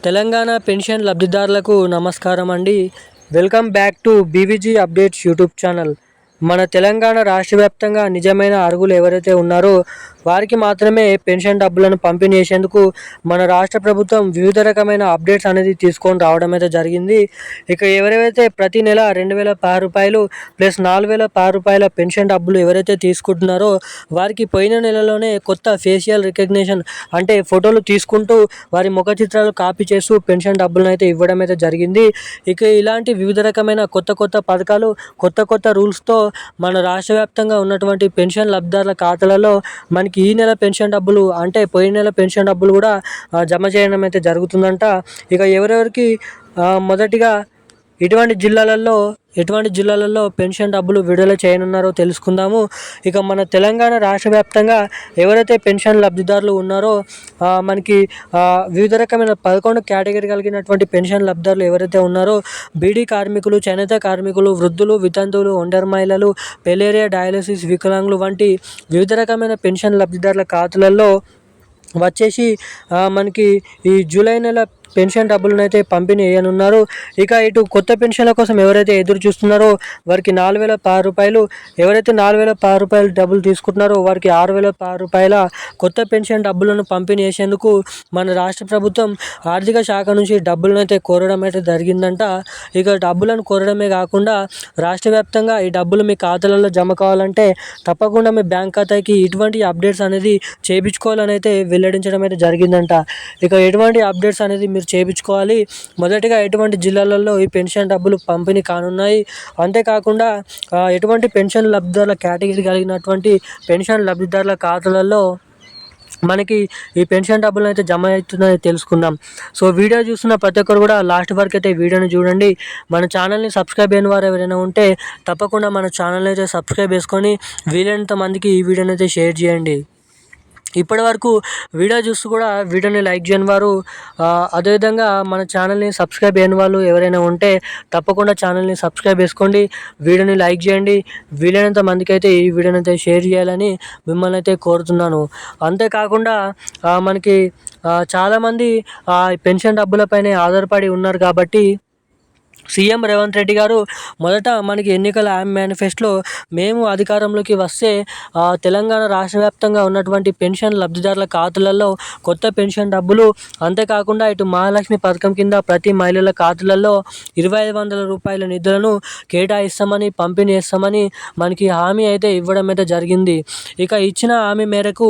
Telangana pension లబ్ధిదారులకు నమస్కారం అండి welcome back to BVG updates YouTube channel. మన తెలంగాణ రాష్ట్ర వ్యాప్తంగా నిజమైన అర్హులు ఎవరైతే ఉన్నారో వారికి మాత్రమే పెన్షన్ డబ్బులను పంపిణీ చేసేందుకు మన రాష్ట్ర ప్రభుత్వం వివిధ రకమైన అప్డేట్స్ అనేది తీసుకొని రావడం అయితే జరిగింది. ఇక ఎవరైతే ప్రతి నెల రెండు వేల పది రూపాయలు ప్లస్ నాలుగు వేల పది రూపాయల పెన్షన్ డబ్బులు ఎవరైతే తీసుకుంటున్నారో వారికి పోయిన నెలలోనే కొత్త ఫేషియల్ రికగ్నిషన్ అంటే ఫోటోలు తీసుకుంటూ వారి ముఖ చిత్రాలు కాపీ చేస్తూ పెన్షన్ డబ్బులను అయితే ఇవ్వడం అయితే జరిగింది. ఇక ఇలాంటి వివిధ రకమైన కొత్త కొత్త పథకాలు కొత్త కొత్త రూల్స్తో మన రాష్ట్ర వ్యాప్తంగా ఉన్నటువంటి పెన్షన్ లబ్ధిదారుల ఖాతాలలో మనకి ఈ నెల పెన్షన్ డబ్బులు అంటే పోయిన నెల పెన్షన్ డబ్బులు కూడా జమ చేయడం అయితే జరుగుతుందంట. ఇక ఎవరెవరికి మొదటిగా ఇటువంటి జిల్లాలలో ఎటువంటి జిల్లాలలో పెన్షన్ డబ్బులు విడుదల చేయనున్నారో తెలుసుకుందాము. ఇక మన తెలంగాణ రాష్ట్ర వ్యాప్తంగా ఎవరైతే పెన్షన్ లబ్ధిదారులు ఉన్నారో మనకి వివిధ రకమైన పదకొండు కేటగిరీ కలిగినటువంటి పెన్షన్ లబ్ధిదారులు ఎవరైతే ఉన్నారో బీడీ కార్మికులు చేనేత కార్మికులు వృద్ధులు వితంతువులు ఒండర్ మహిళలు పెలేరియా డయాలసిస్ వికలాంగులు వంటి వివిధ రకమైన పెన్షన్ లబ్ధిదారుల ఖాతాలలో వచ్చేసి మనకి ఈ జూలై నెల పెన్షన్ డబ్బులనైతే పంపిణీ చేయనున్నారు ఇక ఇటు కొత్త పెన్షన్ల కోసం ఎవరైతే ఎదురు చూస్తున్నారో వారికి నాలుగు వేల పది రూపాయలు ఎవరైతే నాలుగు వేల పది రూపాయలు డబ్బులు తీసుకుంటున్నారో వారికి ఆరు వేల పది రూపాయల కొత్త పెన్షన్ డబ్బులను పంపిణీ చేసేందుకు మన రాష్ట్ర ప్రభుత్వం ఆర్థిక శాఖ నుంచి డబ్బులను అయితే కోరడం అయితే జరిగిందంట. ఇక డబ్బులను కోరడమే కాకుండా రాష్ట్ర వ్యాప్తంగా ఈ డబ్బులు మీ ఖాతాలలో జమ కావాలంటే తప్పకుండా మీ బ్యాంక్ ఖాతాకి ఇటువంటి అప్డేట్స్ అనేది చేయించుకోవాలని అయితే వెల్లడించడం అయితే జరిగిందంట. ఇక ఎటువంటి అప్డేట్స్ అనేది మీరు చేయించుకోవాలి మొదటిగా ఎటువంటి జిల్లాలలో ఈ పెన్షన్ డబ్బులు పంపిణీ కానున్నాయి? అంతేకాకుండా ఎటువంటి పెన్షన్ లబ్ధిదారుల కేటగిరీ కలిగినటువంటి పెన్షన్ లబ్ధిదారుల ఖాతాలలో మనకి ఈ పెన్షన్ డబ్బులు అయితే జమ అవుతుందని తెలుసుకుందాం. సో వీడియో చూస్తున్న ప్రతి ఒక్కరు కూడా లాస్ట్ వరకు అయితే వీడియోని చూడండి. మన ఛానల్ని సబ్స్క్రైబ్ అయిన వారు ఎవరైనా ఉంటే తప్పకుండా మన ఛానల్ని అయితే సబ్స్క్రైబ్ చేసుకొని వీలైనంత మందికి ఈ వీడియోని అయితే షేర్ చేయండి. ఇప్పటి వరకు వీడియో చూస్తూ కూడా వీడియోని లైక్ చేయని వారు అదేవిధంగా మన ఛానల్ని సబ్స్క్రైబ్ చేయని వాళ్ళు ఎవరైనా ఉంటే తప్పకుండా ఛానల్ని సబ్స్క్రైబ్ చేసుకోండి. వీడియోని లైక్ చేయండి. వీలైనంత మందికి అయితే ఈ వీడియోని అయితే షేర్ చేయాలని మిమ్మల్ని అయితే కోరుతున్నాను. అంతేకాకుండా మనకి చాలామంది పెన్షన్ డబ్బులపైనే ఆధారపడి ఉన్నారు కాబట్టి సీఎం రేవంత్ రెడ్డి గారు మొదట మనకి ఎన్నికల హామీ మేనిఫెస్టోలో మేము అధికారంలోకి వస్తే తెలంగాణ రాష్ట్ర వ్యాప్తంగా ఉన్నటువంటి పెన్షన్ లబ్ధిదారుల ఖాతాలలో కొత్త పెన్షన్ డబ్బులు అంతేకాకుండా ఇటు మహాలక్ష్మి పథకం కింద ప్రతి మహిళల ఖాతాలలో ఇరవై ఐదు వందల రూపాయల నిధులను కేటాయిస్తామని పంపిణీ చేస్తామని మనకి హామీ అయితే ఇవ్వడం అయితే జరిగింది. ఇక ఇచ్చిన హామీ మేరకు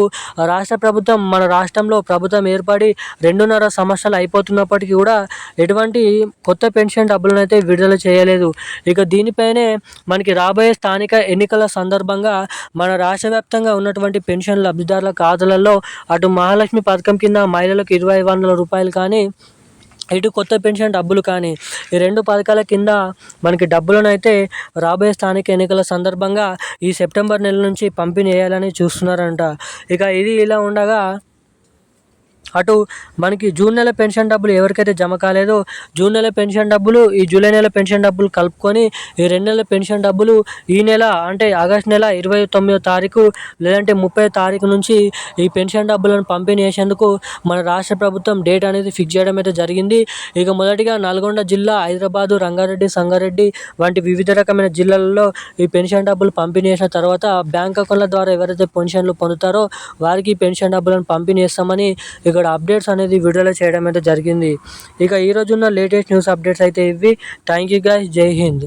రాష్ట్ర ప్రభుత్వం మన రాష్ట్రంలో ప్రభుత్వం ఏర్పడి రెండున్నర సంవత్సరాలు అయిపోతున్నప్పటికీ కూడా ఎటువంటి కొత్త పెన్షన్ డబ్బులను అయితే విడుదల చేయలేదు. ఇక దీనిపైనే మనకి రాబోయే స్థానిక ఎన్నికల సందర్భంగా మన రాష్ట్ర వ్యాప్తంగా ఉన్నటువంటి పెన్షన్ లబ్ధిదారుల ఖాతాలలో అటు మహాలక్ష్మి పథకం కింద మహిళలకు ఇరవై వందల రూపాయలు కానీ ఇటు కొత్త పెన్షన్ డబ్బులు కానీ ఈ రెండు పథకాల కింద మనకి డబ్బులను అయితే రాబోయే స్థానిక ఎన్నికల సందర్భంగా ఈ సెప్టెంబర్ నెల నుంచి పంపిణీ చేయాలని చూస్తున్నారంట. ఇక ఇది ఇలా ఉండగా అటు మనకి జూన్ నెల పెన్షన్ డబ్బులు ఎవరికైతే జమ కాలేదో జూన్ నెల పెన్షన్ డబ్బులు ఈ జూలై నెల పెన్షన్ డబ్బులు కలుపుకొని ఈ రెండు నెలల పెన్షన్ డబ్బులు ఈ నెల అంటే ఆగస్ట్ నెల ఇరవై తొమ్మిదో తారీఖు లేదంటే ముప్పై తారీఖు నుంచి ఈ పెన్షన్ డబ్బులను పంపిణీ చేసేందుకు మన రాష్ట్ర ప్రభుత్వం డేట్ అనేది ఫిక్స్ చేయడం అయితే జరిగింది. ఇక మొదటిగా నల్గొండ జిల్లా హైదరాబాదు రంగారెడ్డి సంగారెడ్డి వంటి వివిధ రకమైన జిల్లాలలో ఈ పెన్షన్ డబ్బులు పంపిణీ చేసిన తర్వాత బ్యాంక్ అకౌంట్ల ద్వారా ఎవరైతే పెన్షన్లు పొందుతారో వారికి పెన్షన్ డబ్బులను పంపిణీ చేస్తామని ఇక ఇక్కడ అప్డేట్స్ అనేది విడుదల చేయడం అయితే జరిగింది. ఇక ఈ రోజున్న లేటెస్ట్ న్యూస్ అప్డేట్స్ అయితే ఇవి. థ్యాంక్ యూ గాయస్ జై హింద్.